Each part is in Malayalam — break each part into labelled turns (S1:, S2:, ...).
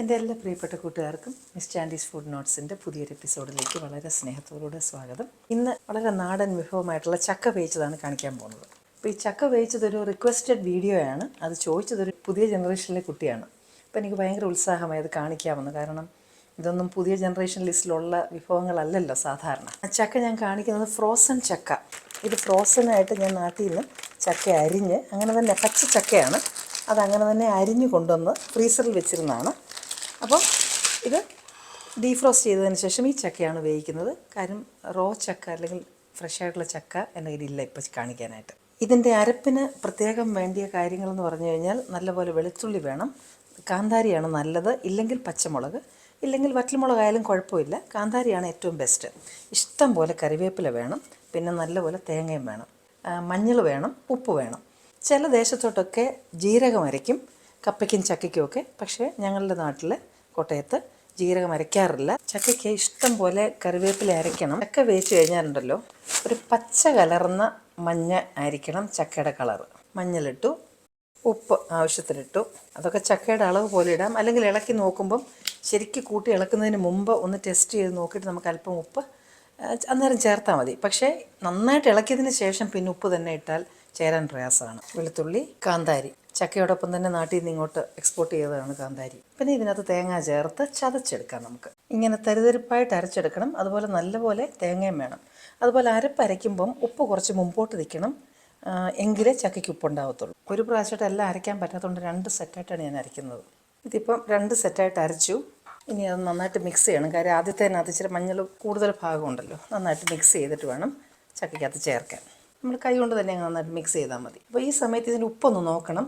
S1: എന്റെ എല്ലാ പ്രിയപ്പെട്ട കൂട്ടുകാർക്കും മിസ് ചാൻഡീസ് ഫുഡ് നോട്ട്സിന്റെ പുതിയൊരു എപ്പിസോഡിലേക്ക് വളരെ സ്നേഹത്തോടുകൂടെ സ്വാഗതം. ഇന്ന് വളരെ നാടൻ വിഭവമായിട്ടുള്ള ചക്ക വേവിച്ചതാണ് കാണിക്കാൻ പോകുന്നത്. അപ്പോൾ ഈ ചക്ക വേവിച്ചതൊരു റിക്വസ്റ്റഡ് വീഡിയോ ആണ് അത് ചോദിച്ചതൊരു പുതിയ ജനറേഷനിലെ കുട്ടിയാണ്. അപ്പോൾ എനിക്ക് ഭയങ്കര ഉത്സാഹമായി അത് കാണിക്കാമെന്ന് കാരണം ഇതൊന്നും പുതിയ ജനറേഷൻ ലിസ്റ്റിലുള്ള വിഭവങ്ങളല്ലല്ലോ സാധാരണ. ചക്ക ഞാൻ കാണിക്കുന്നത് ഫ്രോസൺ ചക്ക. ഇത് ഫ്രോസൺ ആയിട്ട് ഞാൻ നാട്ടിൽ നിന്ന് ചക്ക അരിഞ്ഞ് അങ്ങനെ തന്നെ പച്ച ചക്കയാണ്. അതങ്ങനെ തന്നെ അരിഞ്ഞു കൊണ്ടുവന്ന് ഫ്രീസറിൽ വെച്ചിരുന്നതാണ്. അപ്പോൾ ഇത് ഡീഫ്രോസ്റ്റ് ചെയ്തതിന് ശേഷം ഈ ചക്കയാണ് ഉപയോഗിക്കുന്നത്. കാര്യം റോ ചക്ക അല്ലെങ്കിൽ ഫ്രഷ് ആയിട്ടുള്ള ചക്ക എന്ന കയ്യിലില്ല ഇപ്പോൾ കാണിക്കാനായിട്ട്. ഇതിന്റെ അരപ്പിന് പ്രത്യേകം വേണ്ടിയ കാര്യങ്ങളെന്ന് പറഞ്ഞു കഴിഞ്ഞാൽ നല്ലപോലെ വെളുത്തുള്ളി വേണം. കാന്താരിയാണ് നല്ലത്. ഇല്ലെങ്കിൽ പച്ചമുളക്. ഇല്ലെങ്കിൽ വറ്റൽമുളകായാലും കുഴപ്പമില്ല. കാന്താരിയാണ് ഏറ്റവും ബെസ്റ്റ് ഇഷ്ടം പോലെ കറിവേപ്പില വേണം. പിന്നെ നല്ലപോലെ തേങ്ങയും വേണം. മഞ്ഞൾ വേണം. ഉപ്പ് വേണം. ചില ദേശത്തോട്ടൊക്കെ ജീരകം അരയ്ക്കും. കപ്പയ്ക്കും ചക്കയ്ക്കും ഒക്കെ. പക്ഷേ ഞങ്ങളുടെ നാട്ടിൽ കോട്ടയത്ത് ജീരകം അരയ്ക്കാറില്ല. ചക്കയ്ക്ക് ഇഷ്ടം പോലെ കറിവേപ്പില അരയ്ക്കണം. ചക്ക വേവിച്ച് കഴിഞ്ഞാലുണ്ടല്ലോ ഒരു പച്ച കലർന്ന മഞ്ഞ ആയിരിക്കണം ചക്കയുടെ കളറ്. മഞ്ഞളിട്ടു ഉപ്പ് ആവശ്യത്തിനിട്ടു. അതൊക്കെ ചക്കയുടെ അളവ് പോലെ ഇടാം. അല്ലെങ്കിൽ ഇളക്കി നോക്കുമ്പം ശരിക്കും കൂട്ടി ഇളക്കുന്നതിന് മുമ്പ് ഒന്ന് ടെസ്റ്റ് ചെയ്ത് നോക്കിയിട്ട് നമുക്ക് അല്പം ഉപ്പ് അന്നേരം ചേർത്താൽ മതി. പക്ഷേ നന്നായിട്ട് ഇളക്കിയതിന് ശേഷം പിന്നെ ഉപ്പ് തന്നെ ഇട്ടാൽ ചേരാൻ പ്രയാസമാണ്. വെളുത്തുള്ളി കാന്താരി ചക്കയോടൊപ്പം തന്നെ നാട്ടിൽ നിന്ന് ഇങ്ങോട്ട് എക്സ്പോർട്ട് ചെയ്തതാണ് കാന്താരി. പിന്നെ ഇതിനകത്ത് തേങ്ങ ചേർത്ത് ചതച്ചെടുക്കാം നമുക്ക്. ഇങ്ങനെ തരിതരിപ്പായിട്ട് അരച്ചെടുക്കണം. അതുപോലെ നല്ലപോലെ തേങ്ങയും വേണം. അതുപോലെ അരപ്പരയ്ക്കുമ്പം ഉപ്പ് കുറച്ച് മുമ്പോട്ട് നിൽക്കണം. എങ്കിലേ ചക്കയ്ക്ക് ഉപ്പുണ്ടാവത്തുള്ളൂ ഒരു പ്രാവശ്യമായിട്ട് എല്ലാം അരയ്ക്കാൻ പറ്റാത്തതുകൊണ്ട് രണ്ട് സെറ്റായിട്ടാണ് ഞാൻ അരയ്ക്കുന്നത്. ഇതിപ്പം രണ്ട് സെറ്റായിട്ട് അരച്ചു. ഇനി അത് നന്നായിട്ട് മിക്സ് ചെയ്യണം. കാര്യം ആദ്യത്തെ തന്നെ അത് ഇച്ചിരി മഞ്ഞൾ കൂടുതൽ ഭാഗമുണ്ടല്ലോ നന്നായിട്ട് മിക്സ് ചെയ്തിട്ട് വേണം ചക്കയ്ക്കകത്ത് ചേർക്കാൻ. നമ്മൾ കൈ കൊണ്ട് തന്നെ നന്നായിട്ട് മിക്സ് ചെയ്താൽ മതി. അപ്പോൾ ഈ സമയത്ത് ഇതിന് ഉപ്പൊന്ന് നോക്കണം.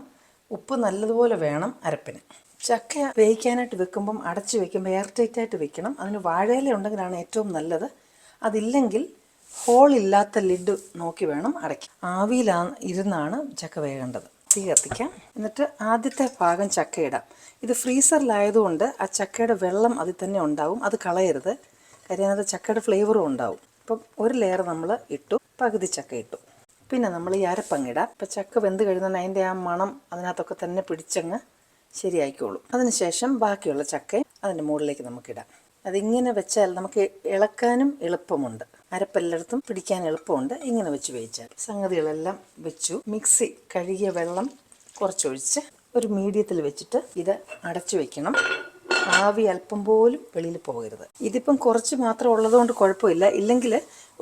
S1: ഉപ്പ് നല്ലതുപോലെ വേണം അരപ്പിന്. ചക്ക വേവിക്കാനായിട്ട് വെക്കുമ്പം അടച്ച് വെക്കുമ്പോൾ എയർ ടൈറ്റ് ആയിട്ട് വെക്കണം. അതിന് വാഴയില ഉണ്ടെങ്കിലാണ് ഏറ്റവും നല്ലത്. അതില്ലെങ്കിൽ ഹോൾ ഇല്ലാത്ത ലിഡ് നോക്കി വേണം അടയ്ക്കാൻ. ആവിയിലാ ഇരുന്നാണ് ചക്ക വേകേണ്ടത്. തീ കത്തിക്കാം. എന്നിട്ട് ആദ്യത്തെ ഭാഗം ചക്ക ഇടാം. ഇത് ഫ്രീസറിലായതുകൊണ്ട് ആ ചക്കയുടെ വെള്ളം അതിൽ തന്നെ ഉണ്ടാവും. അത് കളയരുത്. കാര്യം അത് ചക്കയുടെ ഫ്ലേവറും ഉണ്ടാവും. അപ്പം ഒരു ലെയർ നമ്മൾ ഇട്ടു. പകുതി ചക്ക ഇട്ടു. പിന്നെ നമ്മൾ ഈ അരപ്പങ്ങിടാം. ഇപ്പം ചക്ക വെന്ത് കഴിയുന്ന അതിന്റെ ആ മണം അതിനകത്തൊക്കെ തന്നെ പിടിച്ചങ്ങ് ശരിയാക്കിക്കോളും അതിനുശേഷം ബാക്കിയുള്ള ചക്ക അതിന്റെ മുകളിലേക്ക് നമുക്കിടാം അതിങ്ങനെ വെച്ചാൽ നമുക്ക് ഇളക്കാനും എളുപ്പമുണ്ട്. അരപ്പെല്ലായിടത്തും പിടിക്കാൻ എളുപ്പമുണ്ട്. ഇങ്ങനെ വെച്ച് വേവിച്ചാൽ. സംഗതികളെല്ലാം വെച്ചു. മിക്സി കഴുകിയ വെള്ളം കുറച്ചൊഴിച്ച് ഒരു മീഡിയത്തിൽ വെച്ചിട്ട് ഇത് അടച്ചു വെക്കണം. ആവി അല്പം പോലും വെളിയിൽ പോകരുത്. ഇതിപ്പം കുറച്ച് മാത്രം ഉള്ളതുകൊണ്ട് കുഴപ്പമില്ല. ഇല്ലെങ്കിൽ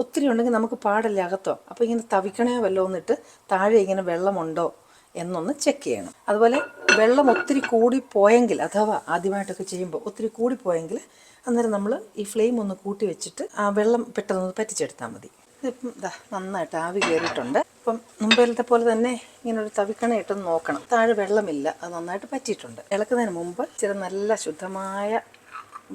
S1: ഒത്തിരി ഉണ്ടെങ്കിൽ നമുക്ക് പാടല്ലേ അകത്തോ? അപ്പോൾ ഇങ്ങനെ തവിക്കണേ വല്ലോ എന്നിട്ട് താഴെ ഇങ്ങനെ വെള്ളമുണ്ടോ എന്നൊന്ന് ചെക്ക് ചെയ്യണം. അതുപോലെ വെള്ളം ഒത്തിരി കൂടി പോയെങ്കിൽ അഥവാ ആദ്യമായിട്ടൊക്കെ ചെയ്യുമ്പോൾ ഒത്തിരി കൂടി പോയെങ്കിൽ അന്നേരം നമ്മൾ ഈ ഫ്ലെയിം ഒന്ന് കൂട്ടി വെച്ചിട്ട് ആ വെള്ളം പെട്ടെന്ന് പറ്റിച്ചെടുത്താൽ മതി. ഇതിപ്പം ഇതാ നന്നായിട്ട് ആവി കയറിയിട്ടുണ്ട്. ഇപ്പം മുമ്പിലത്തെ പോലെ തന്നെ ഇങ്ങനെ ഒരു തവിക്കണ ഇട്ടൊന്ന് നോക്കണം. താഴെ വെള്ളമില്ല. അത് നന്നായിട്ട് പറ്റിയിട്ടുണ്ട്. ഇളക്കുന്നതിന് മുമ്പ് ചില നല്ല ശുദ്ധമായ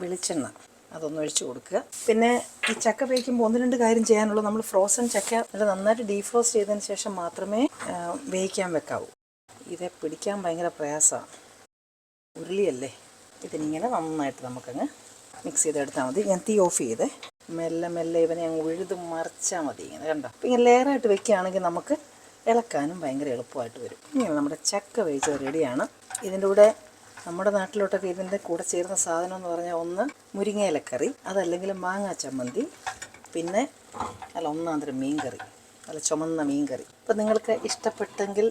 S1: വെളിച്ചെണ്ണ അതൊന്ന് ഒഴിച്ചു കൊടുക്കുക. പിന്നെ ഈ ചക്ക വേവിക്കുമ്പോൾ ഒന്ന് രണ്ട് കാര്യം ചെയ്യാനുള്ളൂ. നമ്മൾ ഫ്രോസൺ ചക്ക നല്ല നന്നായിട്ട് ഡീഫ്രോസ്റ്റ് ചെയ്തതിന് ശേഷം മാത്രമേ വേവിക്കാൻ വെക്കാവൂ. ഇതെ പിടിക്കാൻ ഭയങ്കര പ്രയാസമാണ്. ഉരുളിയല്ലേ? ഇതിനിങ്ങനെ നന്നായിട്ട് നമുക്കങ്ങ് മിക്സ് ചെയ്തെടുത്താൽ മതി. ഞാൻ തീ ഓഫ് ചെയ്തേ. മെല്ലെ മെല്ലെ ഇവനെ അങ്ങ് ഉഴുത് മറിച്ചാൽ മതി ഇങ്ങനെ കണ്ടോ? അപ്പം ഇങ്ങനെ ലെയറായിട്ട് വെക്കുകയാണെങ്കിൽ നമുക്ക് ഇളക്കാനും ഭയങ്കര എളുപ്പമായിട്ട് വരും. ഇങ്ങനെ നമ്മുടെ ചക്ക വേവിച്ചത് റെഡിയാണ് ഇതിന്റെ കൂടെ നമ്മുടെ നാട്ടിലോട്ടൊക്കെ ഇതിന്റെ കൂടെ ചേരുന്ന സാധനം എന്ന് പറഞ്ഞാൽ ഒന്ന് മുരിങ്ങയിലക്കറി അതല്ലെങ്കിൽ മാങ്ങാ ചമ്മന്തി പിന്നെ അല്ല ഒന്നാന്തരം മീൻ കറി നല്ല ചുമന്ന മീൻ കറി അപ്പം നിങ്ങൾക്ക് ഇഷ്ടപ്പെട്ടെങ്കിൽ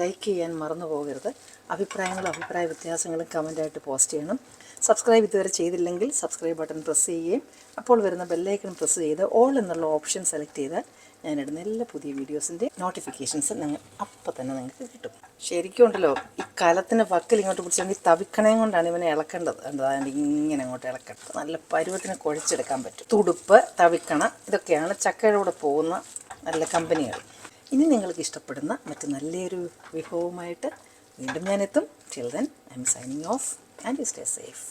S1: ലൈക്ക് ചെയ്യാൻ മറന്നു പോകരുത്. അഭിപ്രായങ്ങളും അഭിപ്രായ വ്യത്യാസങ്ങളും കമന്റായിട്ട് പോസ്റ്റ് ചെയ്യണം. സബ്സ്ക്രൈബ് ഇതുവരെ ചെയ്തില്ലെങ്കിൽ സബ്സ്ക്രൈബ് ബട്ടൺ പ്രസ് ചെയ്യുകയും അപ്പോൾ വരുന്ന ബെല്ലൈക്കൺ പ്രസ് ചെയ്ത് ഓൾ എന്നുള്ള ഓപ്ഷൻ സെലക്ട് ചെയ്താൽ ഞാനിടുന്ന എല്ലാ പുതിയ വീഡിയോസിന്റെ നോട്ടിഫിക്കേഷൻസ് നിങ്ങൾ അപ്പം തന്നെ നിങ്ങൾക്ക് കിട്ടും. ശരിക്കും ഉണ്ടല്ലോ ഈ കലത്തിന്റെ വക്കിൽ ഇങ്ങോട്ട് പിടിച്ചിട്ടുണ്ടെങ്കിൽ തവിക്കണയും കൊണ്ടാണ് ഇവനെ ഇളക്കേണ്ടത്. എന്താ ഇങ്ങനെ അങ്ങോട്ട് ഇളക്കേണ്ടത്? നല്ല പരുവത്തിന് കുഴച്ചെടുക്കാൻ പറ്റും. തുടുപ്പ് തവിക്കണ ഇതൊക്കെയാണ് ചക്കയുടെ കൂടെ പോകുന്ന നല്ല കമ്പനികൾ ഇനി നിങ്ങൾക്ക് ഇഷ്ടപ്പെടുന്ന മറ്റു നല്ലൊരു വിഭവവുമായിട്ട് വീണ്ടും ഞാനെത്തും. Children I'm signing off and you stay safe